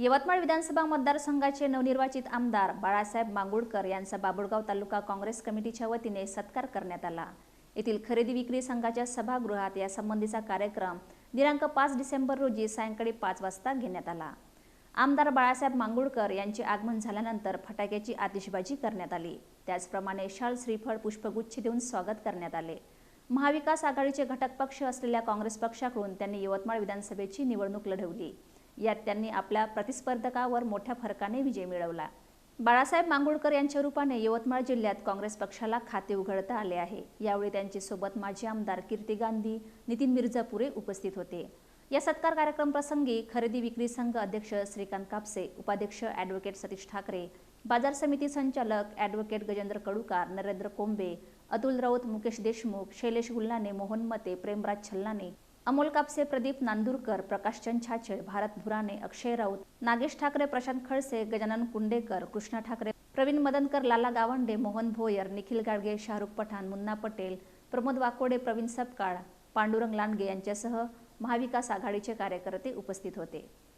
यवतमाळ विधानसभा मतदारसंघाचे नवनिर्वाचित आमदार बाळासाहेब मांगुळकर यांचा बाबुळगाव तालुका काँग्रेस कमिटीच्या वतीने सत्कार करण्यात आला. येथील खरेदी विक्री संघाच्या सभागृहात यासंबंधीचा कार्यक्रम दिनांक पाच डिसेंबर रोजी सायंकाळी पाच वाजता घेण्यात आला. आमदार बाळासाहेब मांगुळकर यांचे आगमन झाल्यानंतर फटाक्याची आतिषबाजी करण्यात आली. त्याचप्रमाणे शाल श्रीफळ पुष्पगुच्छ देऊन स्वागत करण्यात आले. महाविकास आघाडीचे घटक पक्ष असलेल्या काँग्रेस पक्षाकडून त्यांनी यवतमाळ विधानसभेची निवडणूक लढवली. यात त्यांनी आपल्या प्रतिस्पर्धकावर मोठ्या फरकाने विजय मिळवला. बाळासाहेब मांगुळकर यांच्या रूपाने यवतमाळ जिल्ह्यात काँग्रेस पक्षाला खाते उघडता आले आहे. यावेळी त्यांच्यासोबत माजी आमदार कीर्ती गांधी नितीन मिर्झापुरे उपस्थित होते. या सत्कार कार्यक्रम प्रसंगी खरेदी विक्री संघ अध्यक्ष श्रीकांत कापसे उपाध्यक्ष ॲडव्होकेट सतीश ठाकरे बाजार समिती संचालक ॲडव्होकेट गजेंद्र कडुकार नरेंद्र कोंबे अतुल राऊत मुकेश देशमुख शैलेश गुल्हाने मोहन मते प्रेमराज छल्लाने अमोल कापसे प्रदीप नांदुरकर प्रकाशचंद छाछे भारत भुराणे अक्षय राऊत नागेश ठाकरे प्रशांत खळसे गजानन कुंडेकर कृष्णा ठाकरे प्रवीण मदनकर लाला गावंडे मोहन भोयर निखिल गाडगे शाहरुख पठाण मुन्ना पटेल प्रमोद वाकोडे प्रवीण सपकाळ पांडुरंग लांडगे यांच्यासह महाविकास आघाडीचे कार्यकर्ते उपस्थित होते.